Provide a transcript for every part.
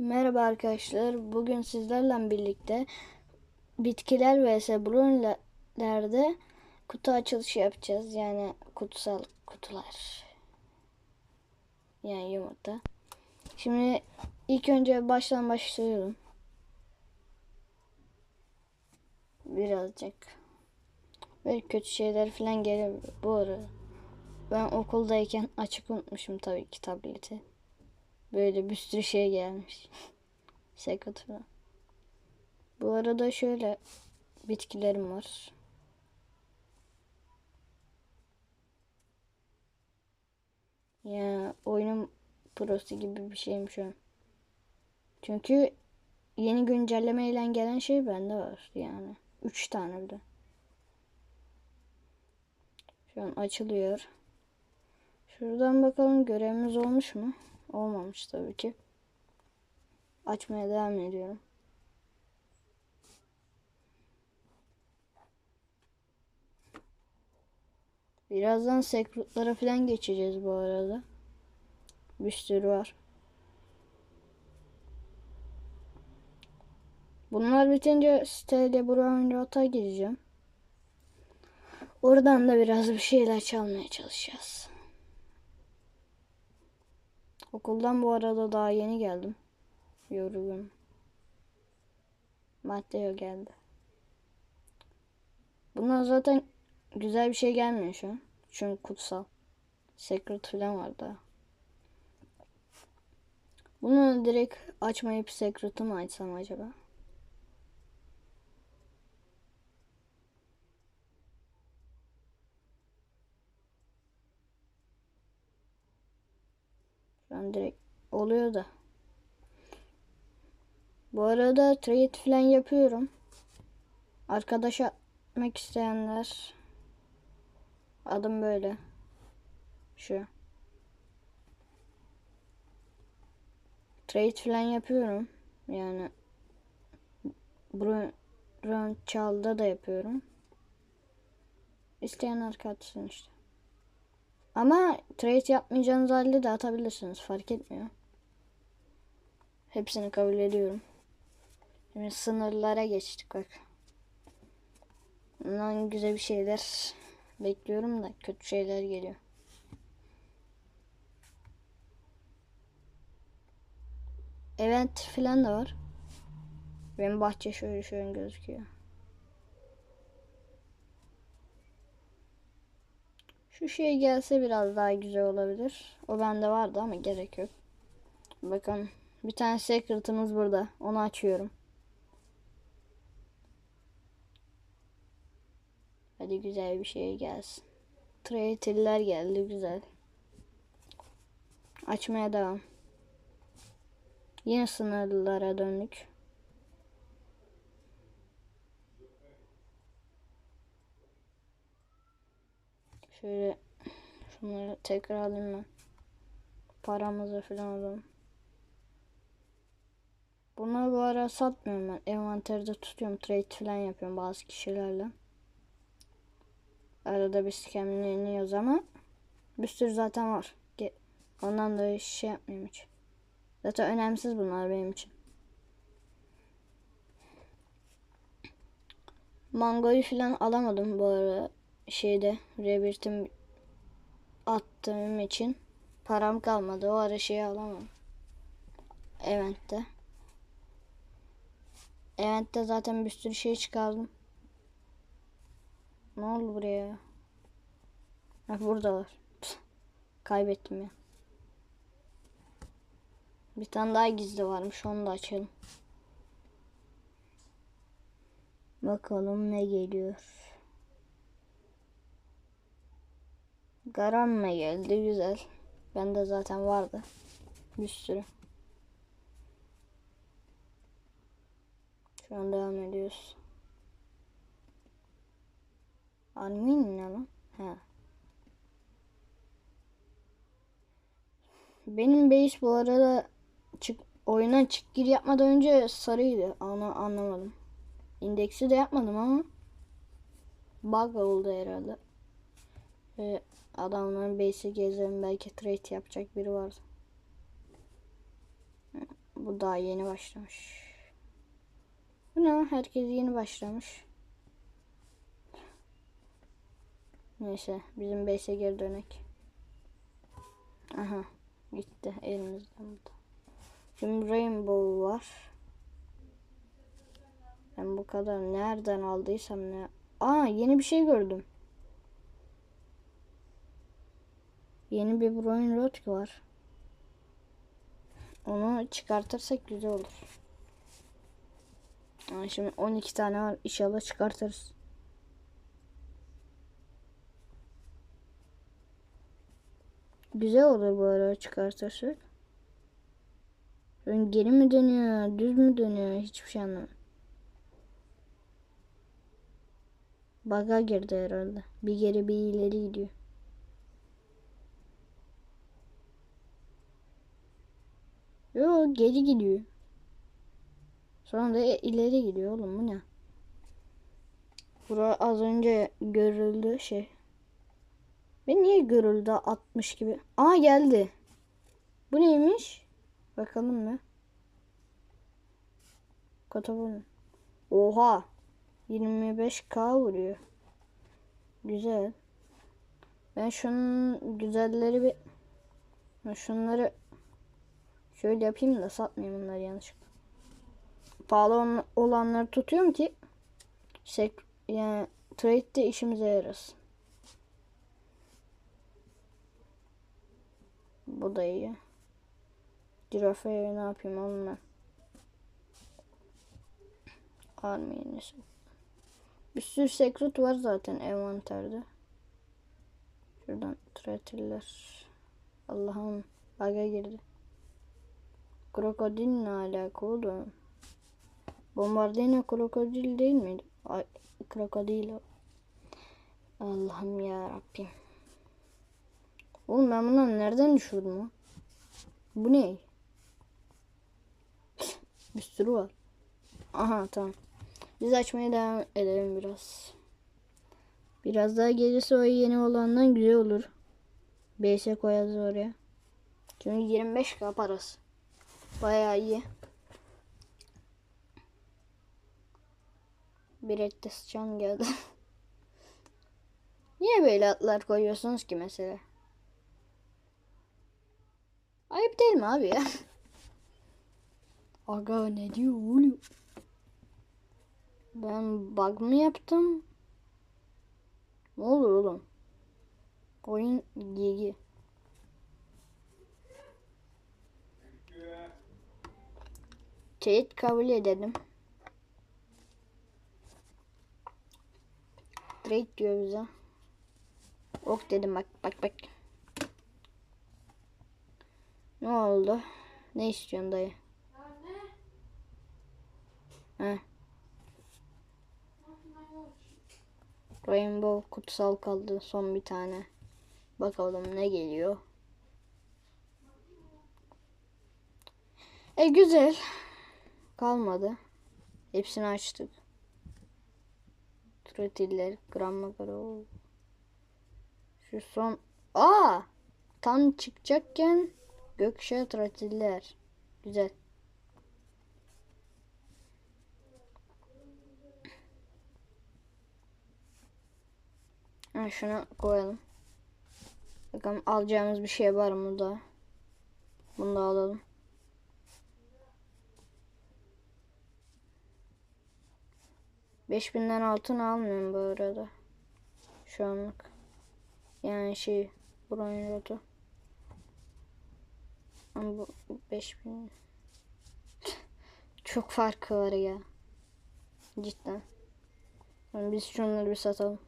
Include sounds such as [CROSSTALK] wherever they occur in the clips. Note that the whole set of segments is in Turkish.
Merhaba arkadaşlar. Bugün sizlerle birlikte bitkiler vs brunlerde kutu açılışı yapacağız. Yani kutsal kutular. Yani yumurta. Şimdi ilk önce baştan başlıyorum. Birazcık. Böyle kötü şeyler falan gelebilir. Bu arada ben okuldayken açık unutmuşum tabii ki tableti. Böyle bir sürü şey gelmiş. [LAUGHS] Secret falan. Bu arada şöyle bitkilerim var. Ya oyunun prosu gibi bir şeyim şu an. Çünkü yeni güncelleme ile gelen şey bende var yani. Üç tane bile. Şu an açılıyor. Şuradan bakalım görevimiz olmuş mu? Olmamış tabii ki. Açmaya devam ediyorum. Birazdan sekretlara falan geçeceğiz bu arada. Bir sürü var. Bunlar bitince siteyle Brown Rota gireceğim. Oradan da biraz bir şeyler çalmaya çalışacağız. Okuldan bu arada daha yeni geldim. Yorgun. Matteo geldi. Bunlar zaten güzel bir şey gelmiyor şu an. Çünkü kutsal. Secret falan var daha. Bunu direkt açmayıp Secret'ı mı açsam acaba? An direkt oluyor da. Bu arada trade falan yapıyorum. Arkadaş atmak isteyenler adım böyle. Şu. Trade falan yapıyorum. Yani Çal'da da yapıyorum. İsteyen arka atsın işte. Ama trade yapmayacağınız halde de atabilirsiniz. Fark etmiyor. Hepsini kabul ediyorum. Şimdi sınırlara geçtik bak. Bundan güzel bir şeyler bekliyorum da kötü şeyler geliyor. Event falan da var. Benim bahçe şöyle şöyle gözüküyor. Şu şey gelse biraz daha güzel olabilir. O bende vardı ama gerek yok. Bakın bir tane secret'ımız burada. Onu açıyorum. Hadi güzel bir şey gelsin. Trader'ler geldi güzel. Açmaya devam. Yine sınırlılara döndük. Şöyle şunları tekrar alayım ben. Paramızı falan alalım. Bunları bu ara satmıyorum ben. Envanterde tutuyorum. Trade falan yapıyorum bazı kişilerle. Arada bir skemleniyoruz ama bir sürü zaten var. Ondan da şey yapmayayım hiç. Zaten önemsiz bunlar benim için. Mangoyu falan alamadım bu ara şeyde rebirtim attığım için param kalmadı. O ara şeyi alamam. Event'te. Event'te zaten bir sürü şey çıkardım. Ne oldu buraya? Ha buradalar. Kaybettim ya. Bir tane daha gizli varmış. Onu da açalım. Bakalım ne geliyor. Garamma geldi. Güzel. Bende zaten vardı. Bir sürü. Şu an devam ediyoruz. Armin ne lan? He. Benim base bu arada çık oyundan çık gir yapmadan önce sarıydı. Onu anlamadım. İndeksi de yapmadım ama bug oldu herhalde. Ve adamların base'i gezelim belki trade yapacak biri. Bu Bu daha yeni başlamış. Bu ne? Herkes yeni başlamış. Neyse bizim base'e geri dönek. Aha gitti elimizden bu da. Şimdi Rainbow var. Ben bu kadar nereden aldıysam ne? Aa yeni bir şey gördüm. Yeni bir Broin Road var. Onu çıkartırsak güzel olur. Aa, şimdi 12 tane var. İnşallah çıkartırız. Güzel olur bu ara çıkartırsak. Ön geri mi dönüyor, düz mü dönüyor hiçbir şey anlamadım. Baga girdi herhalde. Bir geri bir ileri gidiyor. Yo geri gidiyor. Sonra da ileri gidiyor oğlum bu ne? Bura az önce görüldü şey. Ve niye görüldü 60 gibi? Aa geldi. Bu neymiş? Bakalım mı? Katapult. Oha. 25k vuruyor. Güzel. Ben şunun güzelleri bir şunları şöyle yapayım da satmayayım bunları yanlışlıkla. Pahalı olanları tutuyorum ki sek yani trade'de işimize yarasın. Bu da iyi. Girafe'ye ne yapayım oğlum ben? Army Bir sürü sekret var zaten envanterde. Şuradan tretiller. Allah'ım baga girdi. Krokodil ne alaka oğlum? Bombardino krokodil değil miydi? Ay, krokodil. Allah'ım ya Rabbim. Oğlum ben bunları nereden düşürdüm o? Bu ne? [LAUGHS] Bir sürü var. Aha tamam. Biz açmaya devam edelim biraz. Biraz daha gelirse o yeni olandan güzel olur. BS koyarız oraya. Çünkü 25k parası. Bayağı iyi. Bir ette sıçan geldi. [LAUGHS] Niye böyle atlar koyuyorsunuz ki mesela? Ayıp değil mi abi ya? [LAUGHS] Aga ne diyor oğlum? Ben bug mı yaptım? Ne olur oğlum? Oyun gigi. Teyit kabul edelim. Trade diyor bize. Ok dedim bak bak bak. Ne oldu? Ne istiyorsun dayı? He. Rainbow kutsal kaldı son bir tane. Bakalım ne geliyor. E güzel. Kalmadı. Hepsini açtık. Tretiller, gramma göre Şu son... Aa! Tam çıkacakken gökşe tretiller. Güzel. Ha, şunu koyalım. Bakalım alacağımız bir şey var mı da. Bunu da alalım. Beş binden altın almıyorum bu arada. Şu anlık. Yani şey buranın rotu. Ama bu beş bin. [LAUGHS] Çok farkı var ya. Cidden. Yani biz şunları bir satalım.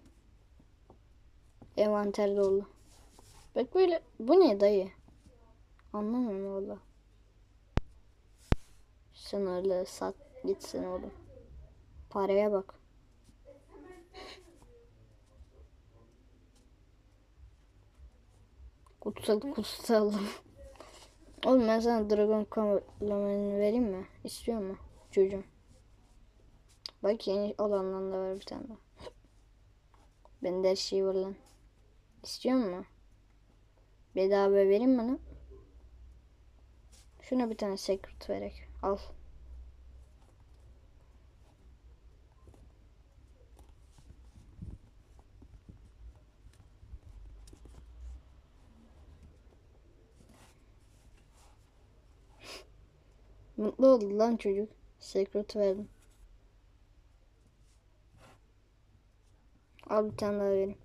Envanter dolu. Bak böyle bu ne dayı? Anlamıyorum valla. Öyle sat gitsin oğlum. Paraya bak. Kutsal kutsal. Oğlum ben sana Dragon Complement'ini vereyim mi? İstiyor mu çocuğum? Bak yeni olandan da var bir tane daha. Bende her şey var lan. İstiyor mu? Bedava vereyim bana. Şuna bir tane secret verek. Al. Mutlu oldu lan çocuk. Secret verdim. Al bir tane daha vereyim.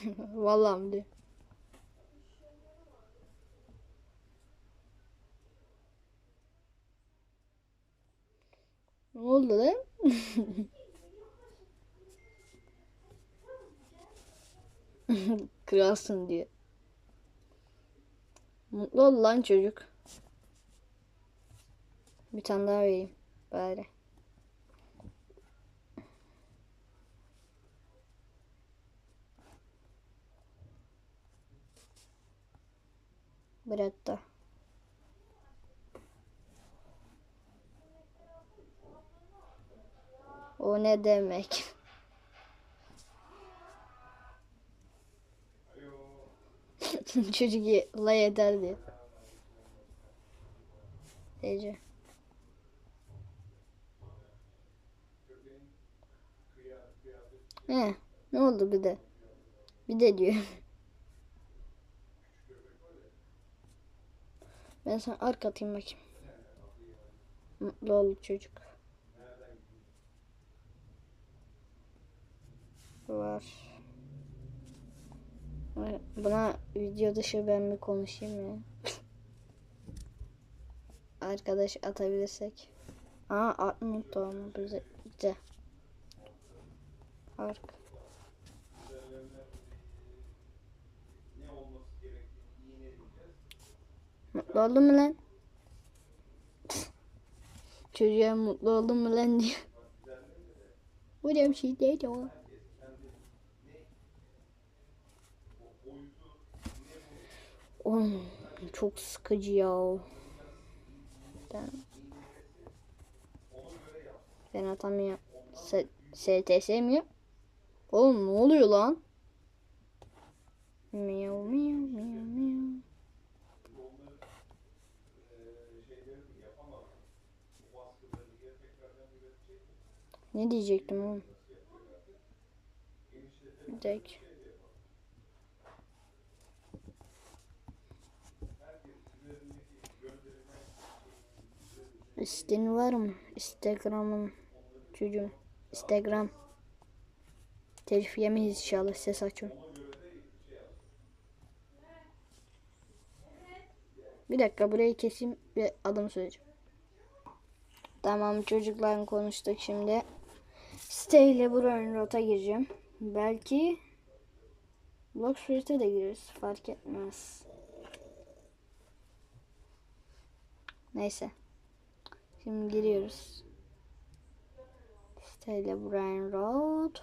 [LAUGHS] Vallahi mi diyor. Ne oldu lan? [LAUGHS] Kralsın diyor. Mutlu ol lan çocuk. Bir tane daha vereyim bari. Bırak da. O ne demek? [LAUGHS] [LAUGHS] Çocuk lay eder diye. Ece. He, ne oldu bir de? Bir de diyor. [LAUGHS] Ben sana arka atayım bakayım. Mutlu ol çocuk. Var. Buna video dışı ben bir konuşayım ya. Arkadaş atabilirsek. Aa atmıyor tamam bize. Ark. Mutlu oldun mu lan? Çocuğa mutlu oldun mu lan diyor. Bu da bir şey değil o. Oğlum çok sıkıcı ya. Ben, ben atamıyorum. S STS mi? Oğlum ne oluyor lan? Miyav miyav miyav miyav. Ne diyecektim oğlum? Dek. İsteğin var mı? Instagram'ın çocuğum. Instagram. Telif yemeyiz inşallah ses açıyorum. Bir dakika burayı keseyim ve adımı söyleyeceğim. Tamam çocuklar konuştuk şimdi. Siteyle buranın rota gireceğim. Belki Block Street'e de gireriz. Fark etmez. Neyse. Şimdi giriyoruz. Siteyle Brian Road.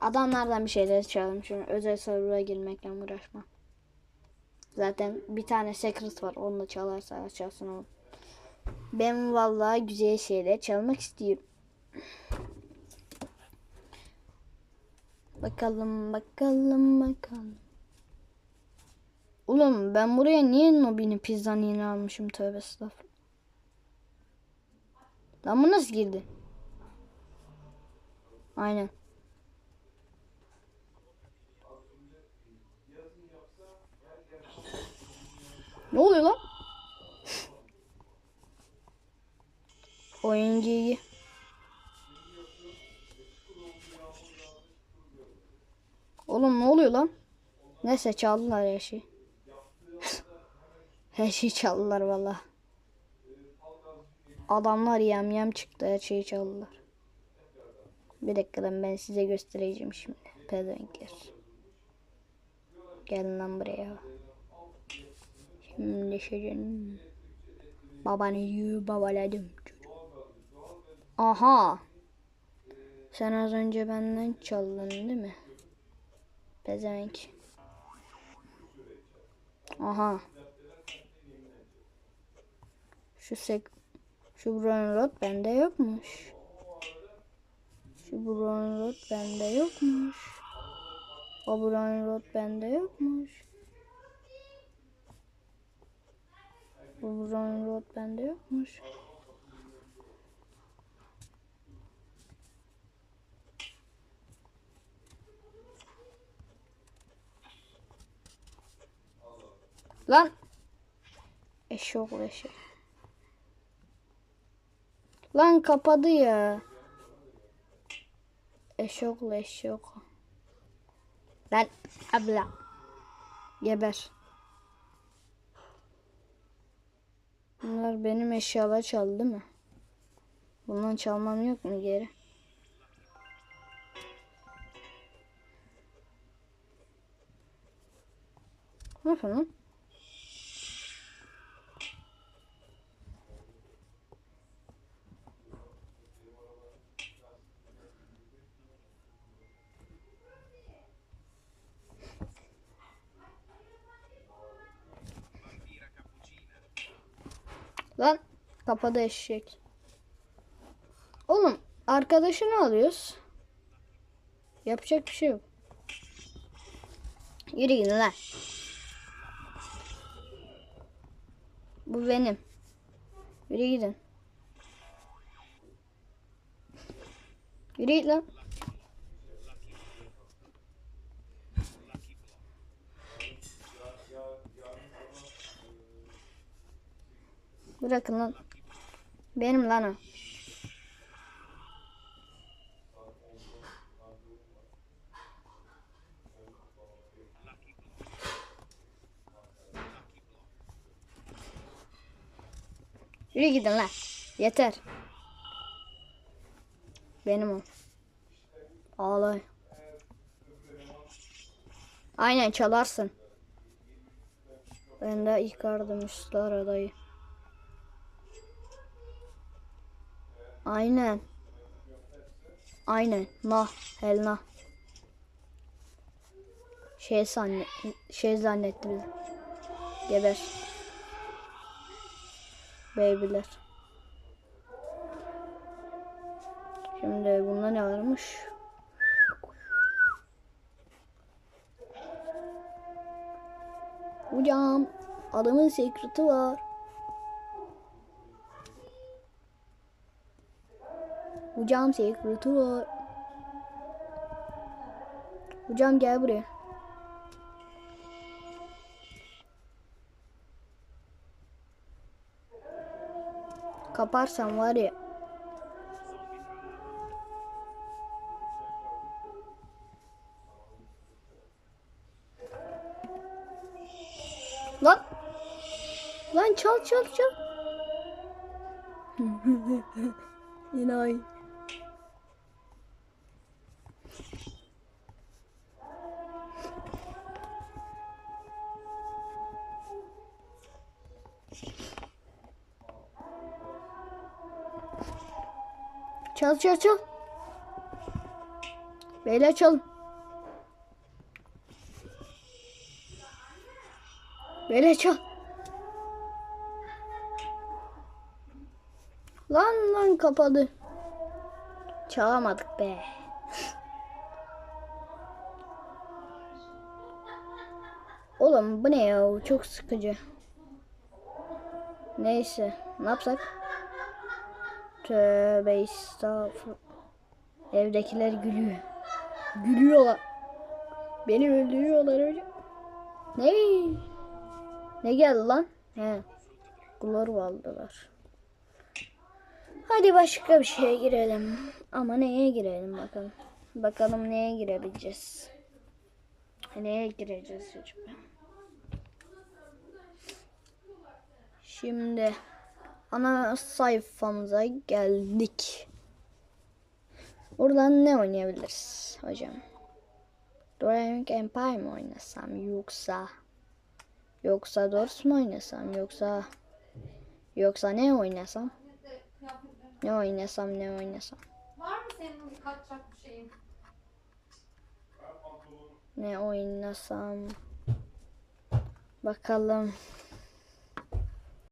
Adamlardan bir şeyler çalalım. Şimdi özel server'a girmekle uğraşma. Zaten bir tane secret var. Onu da çalarsa açarsın onu. Ben vallahi güzel şeyler çalmak istiyorum. Bakalım bakalım bakalım. Oğlum ben buraya niye Nobi'nin pizzanı yeni almışım tövbe estağfurullah. Lan bu nasıl girdi? Aynen. Ne oluyor lan? Oyuncu iyi. Oğlum ne oluyor lan? Neyse çaldılar her şeyi. [LAUGHS] her şeyi çaldılar valla. Adamlar yam yam çıktı her şeyi çaldılar. Bir dakika ben size göstereceğim şimdi. Pezevenkler. Gelin lan buraya. Şimdi şirin. Babanı yü babaladım. Aha. Sen az önce benden çaldın değil mi? Pezevenk. Aha. Şu sek şu Bronrod bende yokmuş. Şu Bronrod bende yokmuş. O Bronrod bende yokmuş. Bu Bronrod bende yokmuş. Lan. Eşek eşek. Lan kapadı ya. Eşek eşek. Lan abla. Geber. Bunlar benim eşyalar çaldı mı? Bundan çalmam yok mu geri? Ne yapıyorsun lan? Lan kapadı eşek. Oğlum arkadaşını alıyoruz. Yapacak bir şey yok. Yürü gidin lan. Bu benim. Yürü gidin. Yürü git lan. Bırakın lan. Benim lan o. Yürü gidin lan. Yeter. Benim o. Ağlay. Aynen çalarsın. Ben de yıkardım üstü aradayı. Aynen. Aynen. Nah. Helna. Şey zannet şey zannetti bizi. Geber. Babyler. Şimdi bunda ne varmış? Hocam adamın secret'i var. Hocam secret'i var. Hocam gel buraya. Kaparsan var ya. Lan. Lan çal çal çal. [LAUGHS] İnay. Çal çal çal. Beyler çalın. Beyler çal. Lan lan kapadı. Çalamadık be. Oğlum bu ne ya? Çok sıkıcı. Neyse. Ne yapsak? Tövbe estağfurullah. Evdekiler gülüyor. Gülüyorlar. Beni öldürüyorlar hocam. Ne? Ne geldi lan? He. Glor aldılar. Hadi başka bir şeye girelim. Ama neye girelim bakalım. Bakalım neye girebileceğiz. Neye gireceğiz çocuklar? Şimdi ana sayfamıza geldik. Buradan ne oynayabiliriz hocam? Dorian Empire mi oynasam yoksa yoksa Dors mu oynasam yoksa yoksa ne oynasam? Ne oynasam ne oynasam? Var mı senin kaçacak bir şeyin? Ne oynasam? Bakalım.